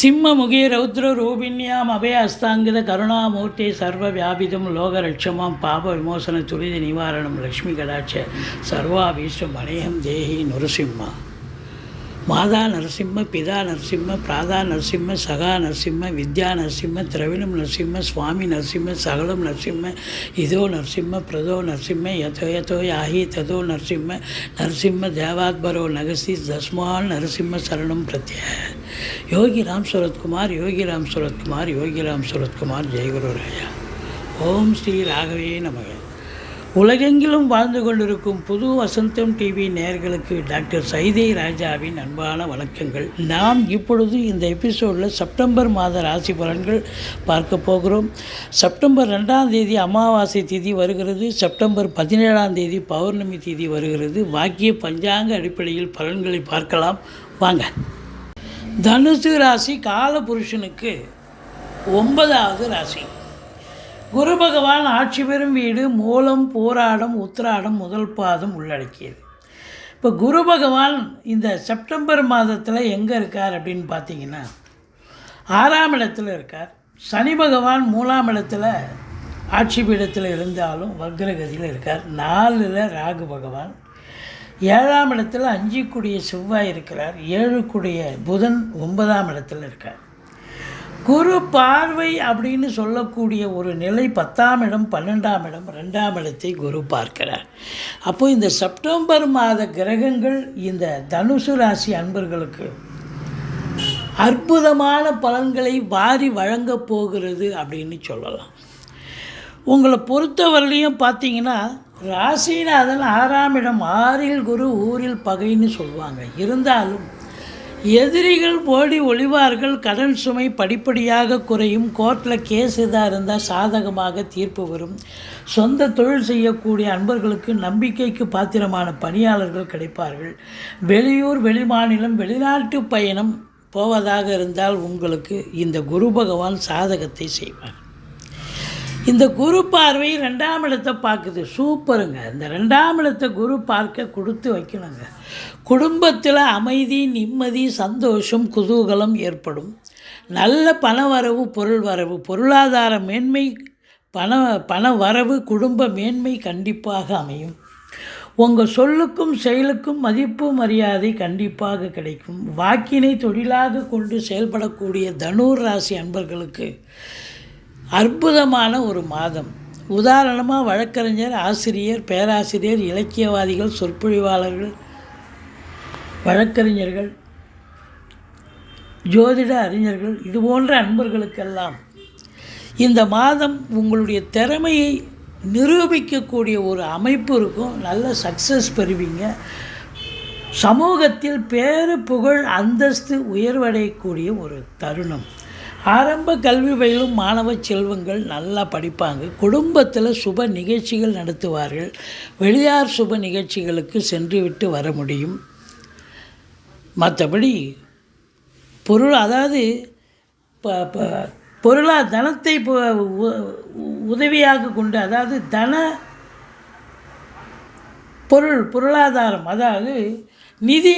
சிம்மமுகே ரௌத்ர ரூபிண்யாம் அபய அஸ்தாங்கித கருணாமூர்த்தி சர்வ வியாபிதம் லோகரட்சமாம் பாப விமோசன துரித நிவாரணம் லக்ஷ்மி கடாட்ச சர்வாபீஷ்டம் அநேகம் தேஹி நுரசிம்மா. மாதா நரசிம்ம பிதா நரசிம்ம பிராதா நரசிம்ம சகா நரசிம்ம வித்யா நரசிம்ம திரவிணம் நரசிம்ம சுவாமி நரசிம்ம சகலம் நரசிம்ம இதோ நரசிம்ம பிரதோ நரசிம்ம யதோ யதோ யாஹி ததோ நரசிம்ம நரசிம்ம தேவாத்பரோ நகசி தஸ்மால் நரசிம்ம சரணம் பிரத்ய. யோகி ராம் சுரத்குமார் யோகி ராம் சுரத்குமார் யோகி ராம் சுரத்குமார் ஜெயகுரு ராயா. ஓம் ஸ்ரீ ராகவே நமக. உலகெங்கிலும் வாழ்ந்து கொண்டிருக்கும் புது வசந்தம் டிவி நேர்களுக்கு டாக்டர் சைதை ராஜாவின் அன்பான வணக்கங்கள். நாம் இப்பொழுது இந்த எபிசோடில் செப்டம்பர் மாத ராசி பலன்கள் பார்க்க போகிறோம். செப்டம்பர் ரெண்டாம் தேதி அமாவாசை திதி வருகிறது. செப்டம்பர் பதினேழாம் தேதி பௌர்ணமி திதி வருகிறது. வாக்கிய பஞ்சாங்க அடிப்படையில் பலன்களை பார்க்கலாம். வாங்க. தனுசு ராசி காலபுருஷனுக்கு ஒன்பதாவது ராசி. குரு பகவான் ஆட்சி பெறும் வீடு மூலம் போராடம் உத்திராடம் முதல் பாதம் உள்ளடக்கியது. இப்போ குரு பகவான் இந்த செப்டம்பர் மாதத்தில் எங்கே இருக்கார் அப்படின்னு பார்த்தீங்கன்னா ஆறாம் இடத்துல இருக்கார். சனி பகவான் மூலாம் இடத்துல ஆட்சி பீடத்தில் இருந்தாலும் வக்ரகதியில் இருக்கார். நாலில் ராகு பகவான். ஏழாம் இடத்துல அஞ்சுக்குடிய செவ்வாய் இருக்கிறார். ஏழுக்குடிய புதன் ஒன்பதாம் இடத்துல இருக்கார். குரு பார்வை அப்படின்னு சொல்லக்கூடிய ஒரு நிலை பத்தாம் இடம் பன்னெண்டாம் இடம் ரெண்டாம் இடத்தை குரு பார்க்கிறார். அப்போ இந்த செப்டம்பர் மாத கிரகங்கள் இந்த தனுசு ராசி அன்பர்களுக்கு அற்புதமான பலன்களை வாரி வழங்கப் போகிறது அப்படின்னு சொல்லலாம். உங்களை பொறுத்தவரையிலையும் பார்த்தீங்கன்னா ராசிநாதன் ஆறாம் இடம் ஆறில் குரு ஊரில் பகைன்னு சொல்லுவாங்க. இருந்தாலும் எதிரிகள் ஓடி ஒளிவார்கள் கடன் சுமை படிப்படியாக குறையும் கோர்ட்டில் கேஸ் எதாக இருந்தால் சாதகமாக தீர்ப்பு வரும். சொந்த தொழில் செய்யக்கூடிய அன்பர்களுக்கு நம்பிக்கைக்கு பாத்திரமான பணியாளர்கள் கிடைப்பார்கள். வெளியூர் வெளிமாநிலம் வெளிநாட்டு பயணம் போவதாக இருந்தால் உங்களுக்கு இந்த குரு பகவான் சாதகத்தை செய்வார். இந்த குரு பார்வை ரெண்டாம் இடத்தை பார்க்குது. சூப்பருங்க. இந்த ரெண்டாம் இடத்தை குரு பார்க்க கொடுத்து வைக்கணுங்க. குடும்பத்தில் அமைதி நிம்மதி சந்தோஷம் குதூகலம் ஏற்படும். நல்ல பண வரவு பொருள் வரவு. பொருளாதார மேன்மை பண பண வரவு குடும்ப மேன்மை கண்டிப்பாக அமையும். உங்கள் சொல்லுக்கும் செயலுக்கும் மதிப்பு மரியாதை கண்டிப்பாக கிடைக்கும். வாக்கினை தொழிலாக கொண்டு செயல்படக்கூடிய தனுர் ராசி அன்பர்களுக்கு அற்புதமான ஒரு மாதம். உதாரணமாக வழக்கறிஞர் ஆசிரியர் பேராசிரியர் இலக்கியவாதிகள் சொற்பொழிவாளர்கள் வழக்கறிஞர்கள் ஜோதிட அறிஞர்கள் இது போன்ற அன்பர்களுக்கெல்லாம் இந்த மாதம் உங்களுடைய திறமையை நிரூபிக்கக்கூடிய ஒரு அமைப்பு இருக்கும். நல்ல சக்ஸஸ் பெறுவீங்க. சமூகத்தில் பேரு புகழ் அந்தஸ்து உயர்வடையக்கூடிய ஒரு தருணம். ஆரம்ப கல்வி பயிலும் மாணவ செல்வங்கள் நல்லா படிப்பாங்க. குடும்பத்தில் சுப நிகழ்ச்சிகள் நடத்துவார்கள். வெளியார் சுப நிகழ்ச்சிகளுக்கு சென்று விட்டு வர முடியும். மற்றபடி பொருள் அதாவது பொருளா தனத்தை உதவியாக கொண்டு அதாவது தன பொருள் பொருளாதாரம் அதாவது நிதி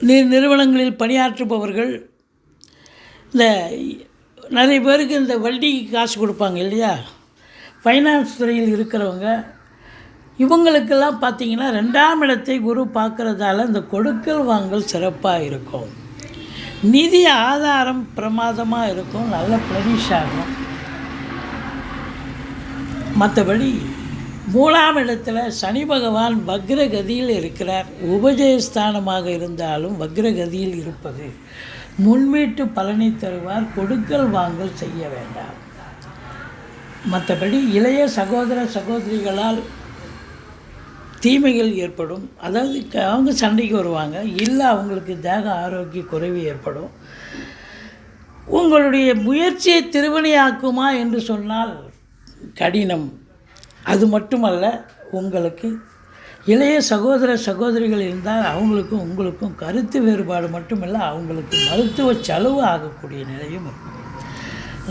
நிறுவனங்களில் பணியாற்றுபவர்கள் இந்த நிறைய பேருக்கு இந்த வட்டிக்கு காசு கொடுப்பாங்க இல்லையா? ஃபைனான்ஸ் துறையில் இருக்கிறவங்க இவங்களுக்கெல்லாம் பார்த்திங்கன்னா ரெண்டாம் இடத்தை குரு பார்க்குறதால இந்த கொடுக்கல் வாங்கல் சிறப்பாக இருக்கும். நிதி ஆதாரம் பிரமாதமாக இருக்கும் நல்ல ப்ளனிஷ் ஆகும். மற்றபடி மூணாம் இடத்துல சனி பகவான் வக்ரகதியில் இருக்கிறார். உபஜயஸ்தானமாக இருந்தாலும் வக்ரகதியில் இருப்பது முன்வீட்டு பலனை தருவார் கொடுக்கல் வாங்கல் செய்ய வேண்டாம். மற்றபடி இளைய சகோதர சகோதரிகளால் தீமைகள் ஏற்படும். அதாவது அவங்க சண்டைக்கு வருவாங்க. இல்லை அவங்களுக்கு தேக ஆரோக்கிய குறைவு ஏற்படும். உங்களுடைய முயற்சியை திருவினையாக்குமா என்று சொன்னால் கடினம். அது மட்டுமல்ல உங்களுக்கு இளைய சகோதர சகோதரிகள் இருந்தால் அவங்களுக்கும் உங்களுக்கும் கருத்து வேறுபாடு மட்டுமில்லை அவங்களுக்கு மருத்துவ செலவு ஆகக்கூடிய நிலையும் இருக்கும்.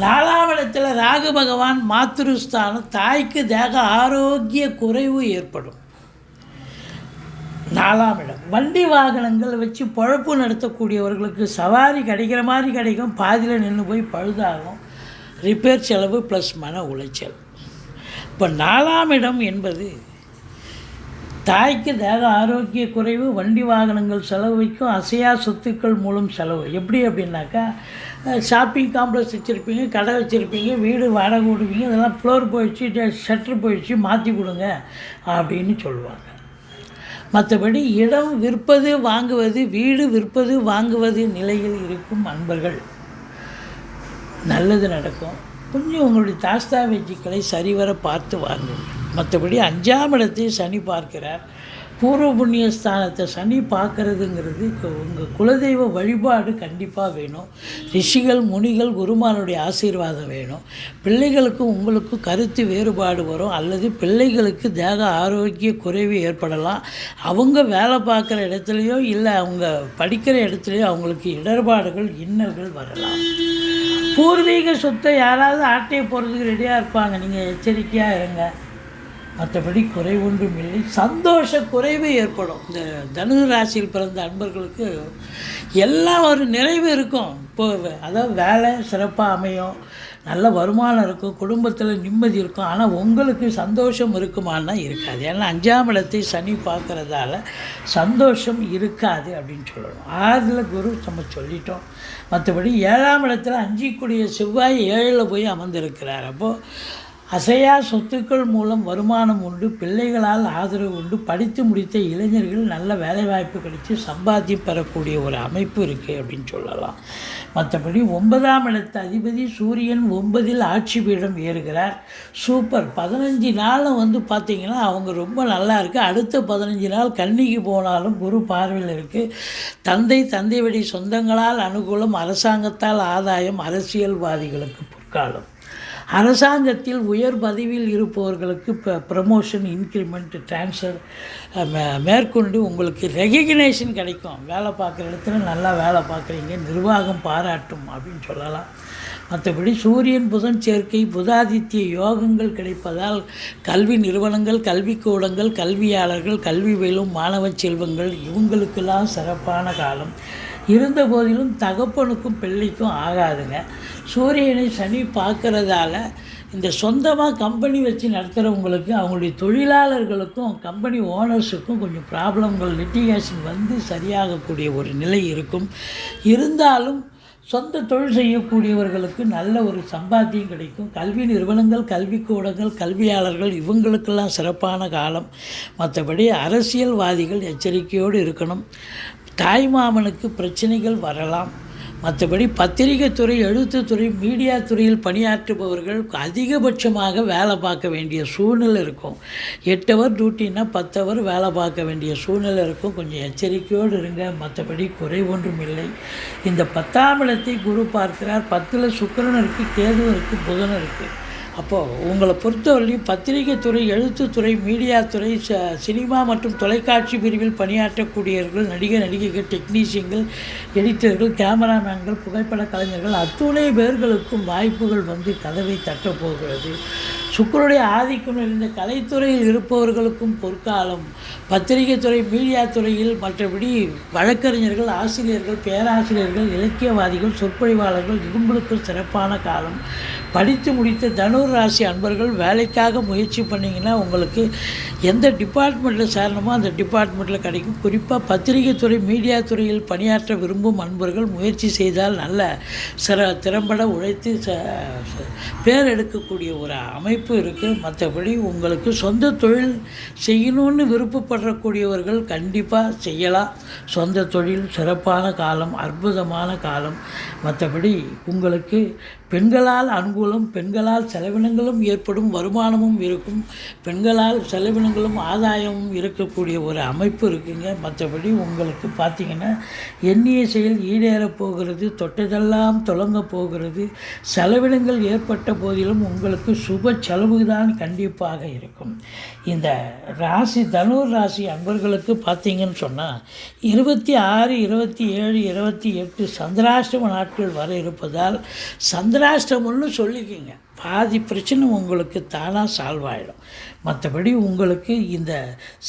நாலாம் ராகு பகவான் மாத்திருஸ்தானம் தாய்க்கு தேக ஆரோக்கிய குறைவு ஏற்படும். நாலாம் இடம் வண்டி வாகனங்கள் வச்சு பொழப்பு நடத்தக்கூடியவர்களுக்கு சவாரி கிடைக்கிற மாதிரி கிடைக்கும். பாதியில் நின்று போய் பழுதாகும். ரிப்பேர் செலவு ப்ளஸ் மன உளைச்சல். இப்போ நாலாம் இடம் என்பது தாய்க்கு தேக ஆரோக்கிய குறைவு வண்டி வாகனங்கள் செலவு வைக்கும் அசையா சொத்துக்கள் மூலம் செலவு. எப்படி அப்படின்னாக்கா ஷாப்பிங் காம்ப்ளெக்ஸ் வச்சுருப்பீங்க கடை வச்சுருப்பீங்க வீடு வாடகை விடுவீங்க இதெல்லாம் ஃப்ளோர் போயிடுச்சு ஷட்டர் போயிடுச்சு மாற்றி கொடுங்க அப்படின்னு சொல்லுவாங்க. மற்றபடி இடம் விற்பது வாங்குவது வீடு விற்பது வாங்குவது நிலையில் இருக்கும் அன்பர்கள். நல்லது நடக்கும். கொஞ்சம் உங்களுடைய தாஸ்தாவேஜிக்களை சரிவர பார்த்து வாங்குங்க மற்றபடி அஞ்சாம் இடத்தையும் சனி பார்க்கிறார். பூர்வ புண்ணிய ஸ்தானத்தை சனி பார்க்கறதுங்கிறது உங்கள் குலதெய்வ வழிபாடு கண்டிப்பாக வேணும். ரிஷிகள் முனிகள் குருமானுடைய ஆசீர்வாதம் வேணும். பிள்ளைகளுக்கும் உங்களுக்கும் கருத்து வேறுபாடு வரும். அல்லது பிள்ளைகளுக்கு தேக ஆரோக்கிய குறைவு ஏற்படலாம். அவங்க வேலை பார்க்குற இடத்துலையோ இல்லை அவங்க படிக்கிற இடத்துலையோ அவங்களுக்கு இடர்பாடுகள் இன்னல்கள் வரலாம். பூர்வீக சொத்தை யாராவது ஆட்டையை போகிறதுக்கு ரெடியாக இருப்பாங்க. நீங்கள் எச்சரிக்கையாக இருங்க. மற்றபடி குறை ஒன்றும் இல்லை. சந்தோஷ குறைவு ஏற்படும். இந்த தனுசு ராசியில் பிறந்த அன்பர்களுக்கு எல்லாம் ஒரு நிறைவு இருக்கும். இப்போ அதாவது வேலை சிறப்பாக அமையும். நல்ல வருமானம் இருக்கும். குடும்பத்தில் நிம்மதி இருக்கும். ஆனால் உங்களுக்கு சந்தோஷம் இருக்குமான்னா இருக்காது. ஏன்னா அஞ்சாம் இடத்தை சனி பார்க்குறதால சந்தோஷம் இருக்காது அப்படின்னு சொல்லணும். ஆறில் குரு நம்ம சொல்லிட்டோம். மற்றபடி ஏழாம் இடத்துல அஞ்சிக்குடிய செவ்வாய் ஏழில் போய் அமர்ந்திருக்கிறார். அப்போது அசையா சொத்துக்கள் மூலம் வருமானம் உண்டு பிள்ளைகளால் ஆதரவு உண்டு. படித்து முடித்த இளைஞர்கள் நல்ல வேலைவாய்ப்பு கிடைச்சி சம்பாத்தியம் பெறக்கூடிய ஒரு அமைப்பு இருக்குது அப்படின்னு சொல்லலாம். மற்றபடி ஒன்பதாம் இடத்த அதிபதி சூரியன் ஒன்பதில் ஆட்சி பீடம் ஏறுகிறார். சூப்பர். பதினஞ்சு நாளும் வந்து பார்த்திங்கன்னா அவங்க ரொம்ப நல்லா இருக்குது அடுத்த பதினஞ்சு நாள் கன்னிக்கு போனாலும் குரு பார்வையில் இருக்குது தந்தை தந்தை வழி சொந்தங்களால் அனுகூலம் அரசாங்கத்தால் ஆதாயம் அரசியல்வாதிகளுக்கு பொற்காலம். அரசாங்கத்தில் உயர் பதவியில் இருப்பவர்களுக்கு இப்போ ப்ரமோஷன் இன்க்ரிமெண்ட் ட்ரான்ஸ்ஃபர் மேற்கொண்டு உங்களுக்கு ரெகக்னேஷன் கிடைக்கும். வேலை பார்க்குற இடத்துல நல்லா வேலை பார்க்குறீங்க நிர்வாகம் பாராட்டும் அப்படின்னு சொல்லலாம். மற்றபடி சூரியன் புதன் சேர்க்கை புதாதித்ய யோகங்கள் கிடைப்பதால் கல்வி நிறுவனங்கள் கல்விக்கூடங்கள் கல்வியாளர்கள் கல்வி வெல்லும் மாணவ செல்வங்கள் இவங்களுக்கெல்லாம் சிறப்பான காலம். இருந்த போதிலும் தகப்பனுக்கும் பிள்ளைக்கும் ஆகாதுங்க. சூரியனை சனி பார்க்கறதால இந்த சொந்தமாக கம்பெனி வச்சு நடத்துகிறவங்களுக்கு அவங்களுடைய தொழிலாளர்களுக்கும் கம்பெனி ஓனர்ஸுக்கும் கொஞ்சம் ப்ராப்ளம்கள் லிட்டிகேஷன் வந்து சரியாகக்கூடிய ஒரு நிலை இருக்கும். இருந்தாலும் சொந்த தொழில் செய்யக்கூடியவர்களுக்கு நல்ல ஒரு சம்பாத்தியம் கிடைக்கும். கல்வி நிறுவனங்கள் கல்விக்கூடங்கள் கல்வியாளர்கள் இவங்களுக்கெல்லாம் சிறப்பான காலம். மற்றபடி அரசியல்வாதிகள் எச்சரிக்கையோடு இருக்கணும். தாய்மாமனுக்கு பிரச்சனைகள் வரலாம். மற்றபடி பத்திரிகை துறை எழுத்துத்துறை மீடியா துறையில் பணியாற்றுபவர்கள் அதிகபட்சமாக வேலை பார்க்க வேண்டிய சூழ்நிலை இருக்கும். எட்டு ஹவர் டியூட்டின்னா பத்து ஹவர் வேலை பார்க்க வேண்டிய சூழ்நிலை இருக்கும். கொஞ்சம் எச்சரிக்கையோடு இருங்க. மற்றபடி குறை ஒன்றும் இல்லை. இந்த பத்தாம் இடத்தை குரு பார்க்கிறார். பத்தில் சுக்கரன் இருக்குது கேது இருக்குது புதன் இருக்குது அப்போது உங்களை பொறுத்தவரையும் பத்திரிகை துறை எழுத்துத்துறை மீடியா துறை ச சினிமா மற்றும் தொலைக்காட்சி பிரிவில் பணியாற்றக்கூடியவர்கள் நடிகர் நடிகைகள் டெக்னீஷியன்கள் எடிட்டர்கள் கேமராமேன்கள் புகைப்பட கலைஞர்கள் அத்துணை பேர்களுக்கும் வாய்ப்புகள் வந்து கதவை தட்டப்போகிறது சுக்கருடைய ஆதிக்கம் இருந்த கலைத்துறையில் இருப்பவர்களுக்கும் பொற்காலம். பத்திரிகை துறை மீடியா துறையில் மற்றபடி வழக்கறிஞர்கள் ஆசிரியர்கள் பேராசிரியர்கள் இலக்கியவாதிகள் சொற்பொழிவாளர்கள் இவங்களுக்கும் சிறப்பான காலம். படித்து முடித்த தனுர் ராசி அன்பர்கள் வேலைக்காக முயற்சி பண்ணிங்கன்னா உங்களுக்கு எந்த டிபார்ட்மெண்ட்டில் சேரணுமோ அந்த டிபார்ட்மெண்ட்டில் கிடைக்கும். குறிப்பாக பத்திரிகை துறை மீடியா துறையில் பணியாற்ற விரும்பும் அன்பர்கள் முயற்சி செய்தால் நல்ல சிற திறம்பட உழைத்து ச ச- பேர் எடுக்கக்கூடிய ஒரு அமைப்பு இருக்குது மற்றபடி உங்களுக்கு சொந்த தொழில் செய்யணும்னு விருப்பப்படக்கூடியவர்கள் கண்டிப்பாக செய்யலாம். சொந்த தொழில் சிறப்பான காலம் அற்புதமான காலம். மற்றபடி உங்களுக்கு பெண்களால் அனுகூலம் பெண்களால் செலவினங்களும் ஏற்படும் வருமானமும் இருக்கும் பெண்களால் செலவினங்களும் ஆதாயமும் இருக்கக்கூடிய ஒரு அமைப்பு இருக்குங்க. மற்றபடி உங்களுக்கு பார்த்தீங்கன்னா எண்ணிய செயல் ஈடேறப் போகிறது தொட்டதெல்லாம் தொடங்க போகிறது. செலவினங்கள் ஏற்பட்ட போதிலும் உங்களுக்கு சுப செலவு தான் கண்டிப்பாக இருக்கும். இந்த ராசி தனுர் ராசி அன்பர்களுக்கு பார்த்தீங்கன்னு சொன்னால் இருபத்தி ஆறு இருபத்தி ஏழு இருபத்தி எட்டு சந்திராஷ்டம நாட்கள் வர இருப்பதால் ருத்ராஷ்டமம்னு சொல்லிக்கிங்க. பாதி பிரச்சனை உங்களுக்கு தானாக சால்வ் ஆகிடும் மற்றபடி உங்களுக்கு இந்த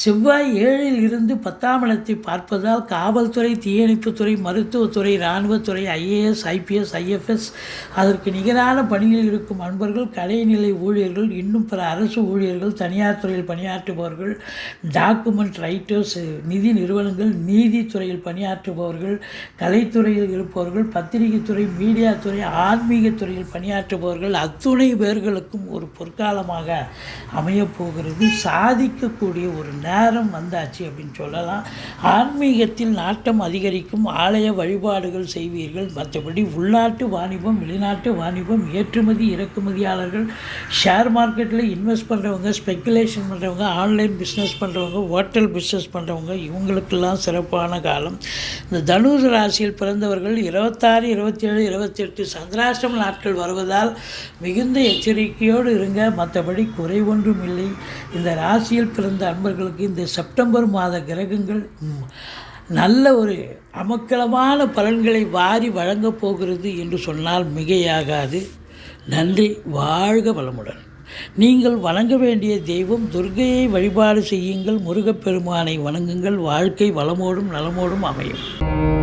செவ்வாய் ஏழில் இருந்து பத்தாம் இடத்தை பார்ப்பதால் காவல்துறை தீயணைப்புத்துறை மருத்துவத்துறை இராணுவத்துறை ஐஏஎஸ் ஐபிஎஸ் ஐஎஃப்எஸ் அதற்கு நிகரான பணியில் இருக்கும் அன்பர்கள் கலைநிலை ஊழியர்கள் இன்னும் பிற அரசு ஊழியர்கள் தனியார் துறையில் பணியாற்றுபவர்கள் டாக்குமெண்ட் ரைட்டர்ஸ் நிதி நிறுவனங்கள் நீதித்துறையில் பணியாற்றுபவர்கள் கலைத்துறையில் இருப்பவர்கள் பத்திரிகை துறை மீடியா துறை ஆன்மீக துறையில் பணியாற்றுபவர்கள் அத்துணை பேர்களுக்கும் ஒரு பொற்காலமாக அமையப்போகிறது. சாதிக்கக்கூடிய ஒரு நேரம் வந்தாச்சு அப்படின்னு சொல்லலாம். ஆன்மீகத்தில் நாட்டம் அதிகரிக்கும். ஆலய வழிபாடுகள் செய்வீர்கள். மற்றபடி உள்நாட்டு வாணிபம் வெளிநாட்டு வாணிபம் ஏற்றுமதி இறக்குமதியாளர்கள் ஷேர் மார்க்கெட்டில் இன்வெஸ்ட் பண்ணுறவங்க ஸ்பெக்குலேஷன் பண்ணுறவங்க ஆன்லைன் பிஸ்னஸ் பண்ணுறவங்க ஹோட்டல் பிஸ்னஸ் பண்ணுறவங்க இவங்களுக்கெல்லாம் சிறப்பான காலம். இந்த தனுசு ராசியில் பிறந்தவர்கள் இருபத்தாறு இருபத்தேழு இருபத்தெட்டு சந்திராஷ்டம நாட்கள் வருவதால் மிகுந்த எச்சரிக்கையோடு இருங்க. மற்றபடி குறை ஒன்றும் இல்லை இந்த ராசியில் பிறந்த அன்பர்களுக்கு இந்த செப்டம்பர் மாத கிரகங்கள் நல்ல ஒரு அமக்கலமான பலன்களை வாரி வழங்கப் போகிறது என்று சொன்னால் மிகையாகாது. நன்றி. வாழ்க வளமுடன். நீங்கள் வணங்க வேண்டிய தெய்வம் துர்கையை வழிபாடு செய்யுங்கள். முருகப்பெருமானை வணங்குங்கள். வாழ்க்கை வளமோடும் நலமோடும் அமையும்.